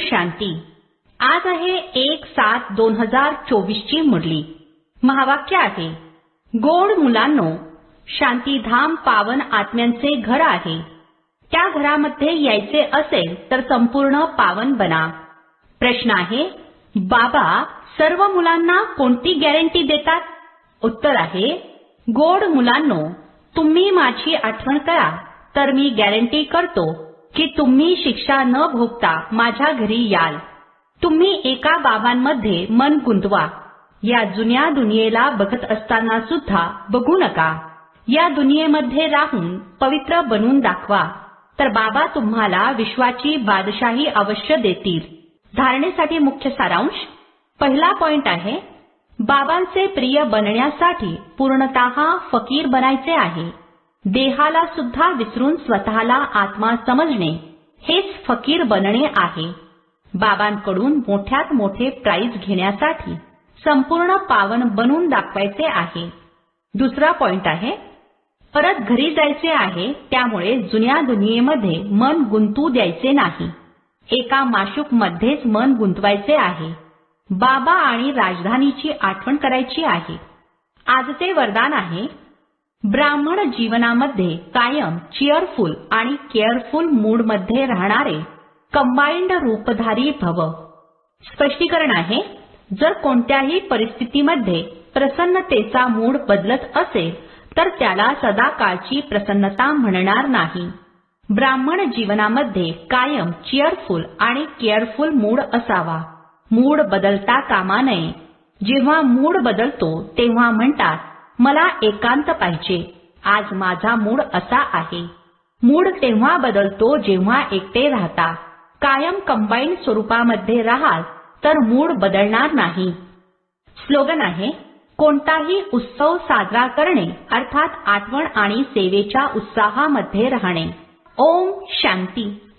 शांती. आज आहे एक सात दोन हजार चोवीस ची मुरली. महावाक्य आहे गोड मुलांनो शांतीधाम पावन आत्म्यांचे घर आहे. त्या घरामध्ये यायचे असेल तर संपूर्ण पावन बना. प्रश्न आहे बाबा सर्व मुलांना कोणती गॅरंटी देतात? उत्तर आहे गोड मुलांनो तुम्ही माझी आठवण करा तर मी गॅरंटी करतो. की तुम्ही शिक्षा न भोगता माझ्या घरी याल. तुम्ही एका बाबांमध्ये मन गुंतवा. या जुन्या दुनियेला बघत असताना सुद्धा बघू नका. या दुनियेमध्ये राहून पवित्र बनवून दाखवा. तर बाबा तुम्हाला विश्वाची बादशाही अवश्य देतील. धारणेसाठी मुख्य सारांश. पहिला पॉइंट आहे बाबांचे प्रिय बनण्यासाठी पूर्णतः फकीर बनायचे आहे. देहाला सुद्धा विसरून स्वतःला आत्मा समजणे हेच फकीर बनणे आहे. बाबांकडून मोठ्यात मोठे प्राइज घेण्यासाठी संपूर्ण पावन बनून दाखवायचे आहे. दुसरा पॉइंट आहे परत घरी जायचे आहे त्यामुळे जुन्या दुनियेमध्ये मन गुंतू द्यायचे नाही. एका माशूक मध्येच मन गुंतवायचे आहे. बाबा आणि राजधानीची आठवण करायची आहे. आजचे वरदान आहे ब्राह्मण जीवनामध्ये कायम चिअरफुल आणि केअरफुल मूडमध्ये राहणारे कंबाइंड रूपधारी भव. स्पष्टीकरण आहे जर कोणत्याही परिस्थितीमध्ये प्रसन्नतेचा मूड बदलत असेल तर त्याला सदाकाळची प्रसन्नता म्हणणार नाही. ब्राह्मण जीवनामध्ये कायम चिअरफुल आणि केअरफुल मूड असावा. मूड बदलता कामा नये. जेव्हा मूड बदलतो तेव्हा म्हणतात मला एकांत पाहिजे. आज माझा मूड असा आहे. मूड तेव्हा बदलतो जेव्हा एकटे राहता. कायम कंबाईंड स्वरूपामध्ये राहाल तर मूड बदलणार नाही. स्लोगन आहे कोणताही उत्सव साजरा करणे अर्थात आठवण आणि सेवेच्या उत्साहामध्ये राहणे. ओम शांती.